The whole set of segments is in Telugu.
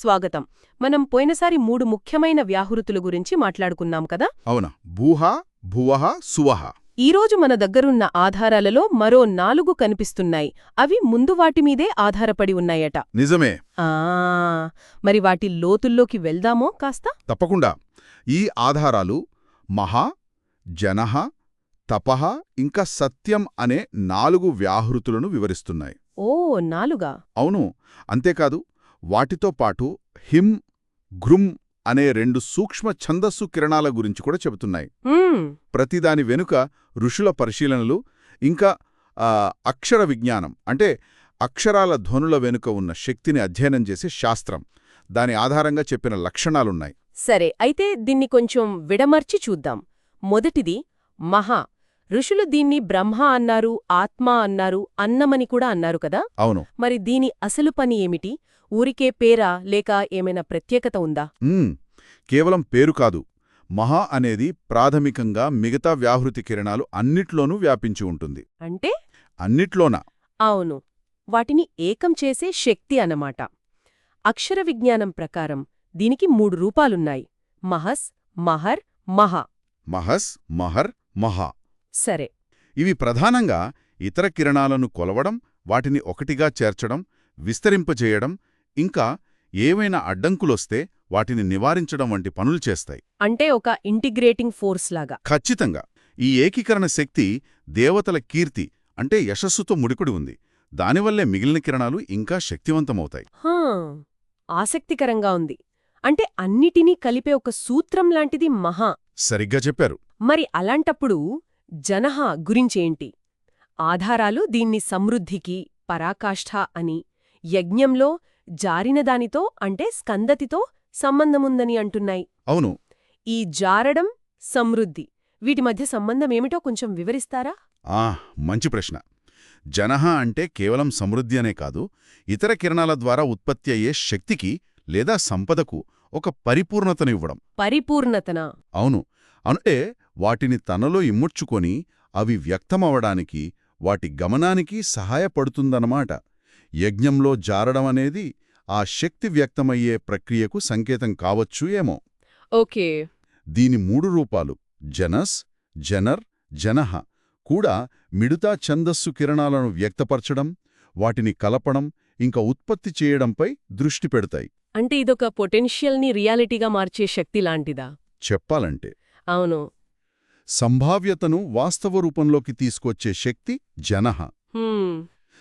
స్వాగతం. మనం పోయినసారి మూడు ముఖ్యమైన వ్యాహృతుల గురించి మాట్లాడుకున్నాం కదా? అవునా. భూహ భువహ సువహ. ఈరోజు మన దగ్గరున్న ఆధారాలలో మరో నాలుగు కనిపిస్తున్నాయి. అవి ముందు వాటిమీదే ఆధారపడి ఉన్నాయట. నిజమే. ఆ మరి వాటి లోతుల్లోకి వెళ్దామో కాస్త? తప్పకుండా. ఈ ఆధారాలు మహా జనహ తపహ ఇంకా సత్యం అనే నాలుగు వ్యాహృతులను వివరిస్తున్నాయి. ఓ నాలుగా? అవును. అంతేకాదు వాటితో పాటు హిమ్ ఘృం అనే రెండు సూక్ష్మ ఛందస్సు కిరణాల గురించి కూడా చెబుతున్నాయి. ప్రతిదాని వెనుక ఋషుల పరిశీలనలు ఇంకా అక్షర విజ్ఞానం అంటే అక్షరాల ధ్వనుల వెనుక ఉన్న శక్తిని అధ్యయనం చేసే శాస్త్రం. దాని ఆధారంగా చెప్పిన లక్షణాలున్నాయి. సరే అయితే దీన్ని కొంచెం విడమర్చి చూద్దాం. మొదటిది మహా. ఋషులు దీన్ని బ్రహ్మ అన్నారు ఆత్మ అన్నారు అన్నమని కూడా అన్నారు కదా? అవును. మరి దీని అసలు పని ఏమిటి? ఊరికే పేరా లేక ఏమైనా ప్రత్యేకత ఉందా. కేవలం పేరు కాదు. మహా అనేది ప్రాథమికంగా మిగతా వ్యాహృతి కిరణాలు అన్నిట్లోనూ వ్యాపించి ఉంటుంది. అంటే? అన్నిట్లోన? అవును. వాటిని ఏకం చేసే శక్తి అన్నమాట. అక్షర విజ్ఞానం ప్రకారం దీనికి మూడు రూపాలున్నాయి. మహస్ మహర్ మహా. మహస్ మహర్ మహా. సరే. ఇవి ప్రధానంగా ఇతర కిరణాలను కొలవడం వాటిని ఒకటిగా చేర్చడం విస్తరింపజేయడం ఇంకా ఏవైనా అడ్డంకులొస్తే వాటిని నివారించడం వంటి పనులు చేస్తాయి. అంటే ఒక ఇంటిగ్రేటింగ్ ఫోర్స్ లాగా. ఖచ్చితంగా. ఈ ఏకీకరణ శక్తి దేవతల కీర్తి అంటే యశస్సుతో ముడిపడి ఉంది. దానివల్లే మిగిలిన కిరణాలు ఇంకా శక్తివంతమవుతాయి. హా, ఆసక్తికరంగా ఉంది. అంటే అన్నిటినీ కలిపే ఒక సూత్రం లాంటిది మహా. సరిగ్గా చెప్పారు. మరి అలాంటప్పుడు జనహ గురించేంటి? ఆధారాలు దీన్ని సమృద్ధికి పరాకాష్ఠ అని యజ్ఞంలో జారినదానితో అంటే స్కందతితో సంబంధముందని అంటున్నాయి. అవును. ఈ జారడం సమృద్ధి. వీటి మధ్య సంబంధమేమిటో కొంచెం వివరిస్తారా? ఆ మంచి ప్రశ్న. జనహ అంటే కేవలం సమృద్ధి అనే కాదు ఇతర కిరణాల ద్వారా ఉత్పత్తి అయ్యే శక్తికి లేదా సంపదకు ఒక పరిపూర్ణతను ఇవ్వడం. పరిపూర్ణతన? అవును. అంటే వాటిని తనలో ఇముడ్చుకొని అవి వ్యక్తమవడానికి వాటి గమనానికి సహాయపడుతుందన్నమాట. యజ్ఞంలో జారడం అనేది ఆ శక్తి వ్యక్తమయ్యే ప్రక్రియకు సంకేతం కావచ్చు ఏమో. ఓకే. దీని మూడు రూపాలు జనస్ జనర్ జనహ కూడా మిడతా ఛందస్సు కిరణాలను వ్యక్తపరచడం వాటిని కలపడం ఇంకా ఉత్పత్తి చేయడంపై దృష్టి పెడతాయి. అంటే ఇదొక పొటెన్షియల్ని రియాలిటీగా మార్చే శక్తి లాంటిదా? చెప్పాలంటే. అవును. సంభావ్యతను వాస్తవ రూపంలోకి తీసుకొచ్చే శక్తి జనహ.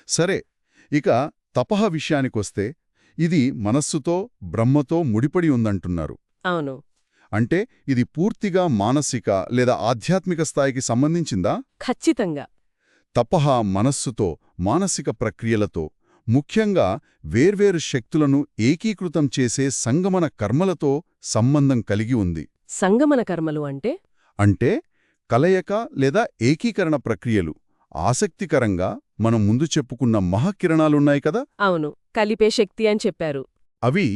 సరే ఇక తపహ విషయానికొస్తే ఇది మనస్సుతో బ్రహ్మతో ముడిపడి ఉందంటున్నారు. అవును. అంటే ఇది పూర్తిగా మానసిక లేదా ఆధ్యాత్మిక స్థాయికి సంబంధించిందా? ఖచ్చితంగా. తపహ మనస్సుతో మానసిక ప్రక్రియలతో ముఖ్యంగా వేర్వేరు శక్తులను ఏకీకృతం చేసే సంగమన కర్మలతో సంబంధం కలిగి ఉంది. సంగమన కర్మలు అంటే? అంటే కలయిక లేదా ఏకీకరణ ప్రక్రియలు. ఆసక్తికరంగా మనం ముందు చెప్పుకున్న మహకిరణాలున్నాయి కదా? అవును. కలిపే శక్తి అని చెప్పారు. అవి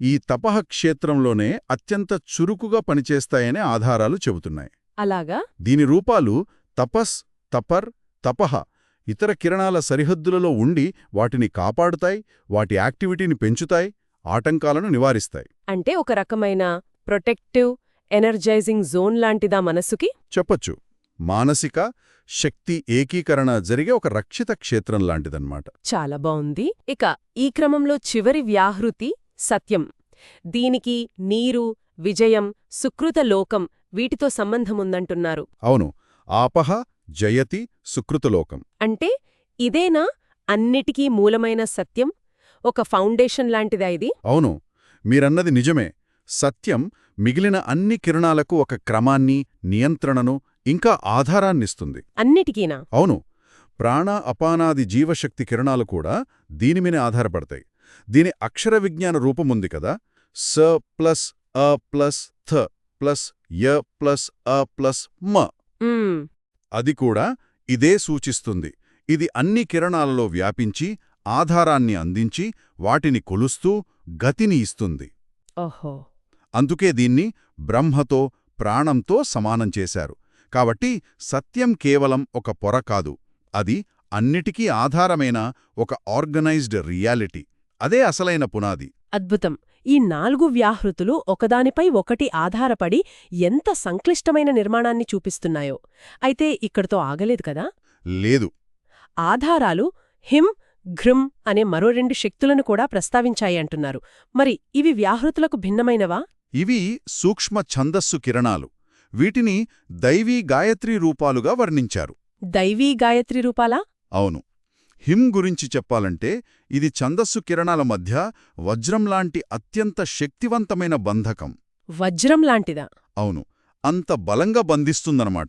ఈ తపహ క్షేత్రంలోనే అత్యంత చురుకుగా పనిచేస్తాయనే ఆధారాలు చెబుతున్నాయి. అలాగా? దీని రూపాలు తపస్ తపర్ తపహ ఇతర కిరణాల సరిహద్దులలో ఉండి వాటిని కాపాడుతాయి వాటి యాక్టివిటీని పెంచుతాయి ఆటంకాలను నివారిస్తాయి. అంటే ఒక రకమైన ప్రొటెక్టివ్ ఎనర్జైజింగ్ జోన్ లాంటిదా మనసుకి చెప్పొచ్చు. మానసిక శక్తి ఏకీకరణ జరిగే ఒక రక్షిత క్షేత్రం లాంటిదన్నమాట. చాలా బావుంది. ఇక ఈ క్రమంలో చివరి వ్యాహృతి సత్యం. దీనికి నీరు విజయం సుకృత లోకం వీటితో సంబంధముందంటున్నారు. అవును. ఆపహ జయతి సుకృతలోకం అంటే ఇదేనా అన్నిటికీ మూలమైన సత్యం? ఒక ఫౌండేషన్ లాంటిదా ఇది? అవును. మీరన్నది నిజమే. సత్యం మిగిలిన అన్ని కిరణాలకు ఒక క్రమాన్ని నియంత్రణను ఇంకా ఆధారాన్నిస్తుంది. అన్నిటికీనా? అవును. ప్రాణ అపానాది జీవశక్తి కిరణాలు కూడా దీనిమీనే ఆధారపడతాయి. దీని అక్షర విజ్ఞాన రూపముంది కదా? స ప్లస్ అ ప్లస్ థ ప్లస్ య ప్లస్ అ ప్లస్ మ. అది కూడా ఇదే సూచిస్తుంది. ఇది అన్ని కిరణాలలో వ్యాపించి ఆధారాన్ని అందించి వాటిని కొలుస్తూ గతిని ఇస్తుంది. ఓహో. అందుకే దీన్ని బ్రహ్మతో ప్రాణంతో సమానం చేశారు. కాబట్టి సత్యం కేవలం ఒక పొర కాదు. అది అన్నిటికీ ఆధారమైన ఒక ఆర్గనైజ్డ్ రియాలిటీ. అదే అసలైన పునాది. అద్భుతం. ఈ నాలుగు వ్యాహృతులు ఒకదానిపై ఒకటి ఆధారపడి ఎంత సంక్లిష్టమైన నిర్మాణాన్ని చూపిస్తున్నాయో. అయితే ఇక్కడితో ఆగలేదు కదా? లేదు. ఆధారాలు హిమ్ ఘృం అనే మరో రెండు శక్తులను కూడా ప్రస్తావించాయి అంటున్నారు. మరి ఇవి వ్యాహృతులకు భిన్నమైనవా? ఇవి సూక్ష్మ ఛందస్సు కిరణాలు. వీటిని దైవీ గాయత్రీ రూపాలుగా వర్ణించారు. దైవీ గాయత్రి రూపాలా? అవును. హిమ్ గురించి చెప్పాలంటే ఇది ఛందస్సు కిరణాల మధ్య వజ్రంలాంటి అత్యంత శక్తివంతమైన బంధకం. వజ్రం లాంటిదా? అవును. అంత బలంగా బంధిస్తుందన్నమాట.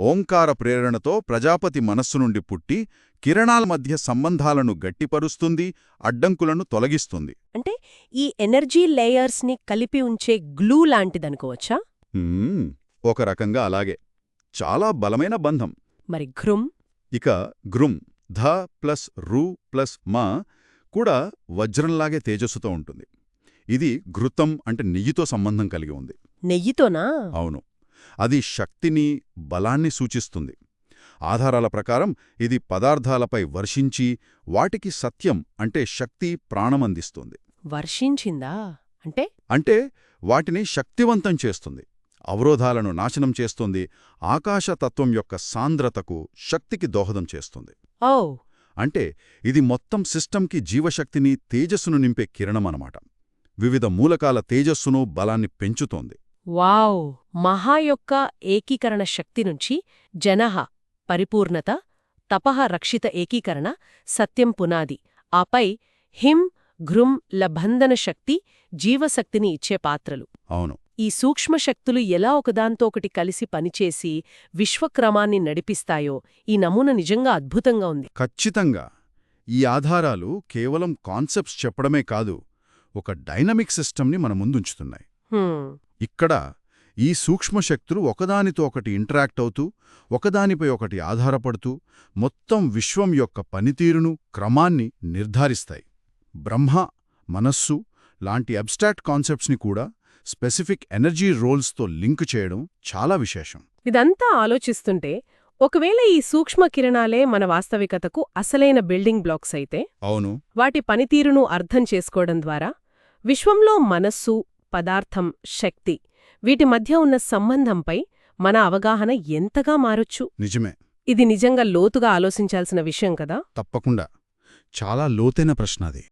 ఓంకార ప్రేరణతో ప్రజాపతి మనస్సు నుండి పుట్టి కిరణాల మధ్య సంబంధాలను గట్టిపరుస్తుంది అడ్డంకులను తొలగిస్తుంది. అంటే ఈ ఎనర్జీ లేయర్స్ని కలిపి ఉంచే గ్లూ లాంటిదనుకోవచ్చా? ఒక రకంగా అలాగే. చాలా బలమైన బంధం. మరి ఘృం ఇక గ్రుం ధ ప్లస్ రు ప్లస్ మా కూడా వజ్రంలాగే తేజస్సుతో ఉంటుంది. ఇది ఘృతం అంటే నెయ్యితో సంబంధం కలిగి ఉంది. నెయ్యితోనా? అవును. అది శక్తిని బలాన్ని సూచిస్తుంది. ఆధారాల ప్రకారం ఇది పదార్థాలపై వర్షించి వాటికి సత్యం అంటే శక్తి ప్రాణమందిస్తుంది. వర్షించిందా? అంటే? అంటే వాటిని శక్తివంతం చేస్తుంది. అవరోధాలను నాశనం చేస్తుంది. ఆకాశతత్వం యొక్క సాంద్రతకు శక్తికి దోహదం చేస్తుంది. ఓ! అంటే ఇది మొత్తం సిస్టంకి జీవశక్తిని తేజస్సును నింపే కిరణమనమాట. వివిధ మూలకాల తేజస్సును బలాన్ని పెంచుతోంది. వావ్! మహా యొక్క ఏకీకరణ శక్తి నుంచి జనహ పరిపూర్ణత తపః రక్షిత ఏకీకరణ సత్యం పునాది. ఆపై హిం ఘృం లబంధన శక్తి జీవశక్తిని ఇచ్చే పాత్రలు. అవును. ఈ సూక్ష్మశక్తులు ఎలా ఒకదాంతో ఒకటి కలిసి పనిచేసి విశ్వక్రమాన్ని నడిపిస్తాయో ఈ నమూన నిజంగా అద్భుతంగా ఉంది. ఖచ్చితంగా. ఈ ఆధారాలు కేవలం కాన్సెప్ట్స్ చెప్పడమే కాదు ఒక డైనమిక్ సిస్టమ్ని మన ముందుంచుతున్నాయి. ఇక్కడ ఈ సూక్ష్మశక్తులు ఒకదానితో ఒకటి ఇంటరాక్ట్ అవుతూ ఒకదానిపై ఒకటి ఆధారపడుతూ మొత్తం విశ్వం యొక్క పనితీరును క్రమాన్ని నిర్ధారిస్తాయి. బ్రహ్మ మనస్సు లాంటి అబ్స్ట్రాక్ట్ కాన్సెప్ట్స్ని కూడా స్పెసిఫిక్ ఎనర్జీ రోల్స్తో లింక్ చేయడం చాలా విశేషం. ఇదంతా ఆలోచిస్తుంటే ఒకవేళ ఈ సూక్ష్మ కిరణాలే మన వాస్తవికతకు అసలైన బిల్డింగ్ బ్లాక్స్ అయితే అవును. వాటి పనితీరును అర్థం చేసుకోవడం ద్వారా విశ్వంలో మనస్సు పదార్థం శక్తి వీటి మధ్య ఉన్న సంబంధంపై మన అవగాహన ఎంతగా మారొచ్చు? నిజమే. ఇది నిజంగా లోతుగా ఆలోచించాల్సిన విషయం కదా? తప్పకుండా. చాలా లోతైన ప్రశ్న అది.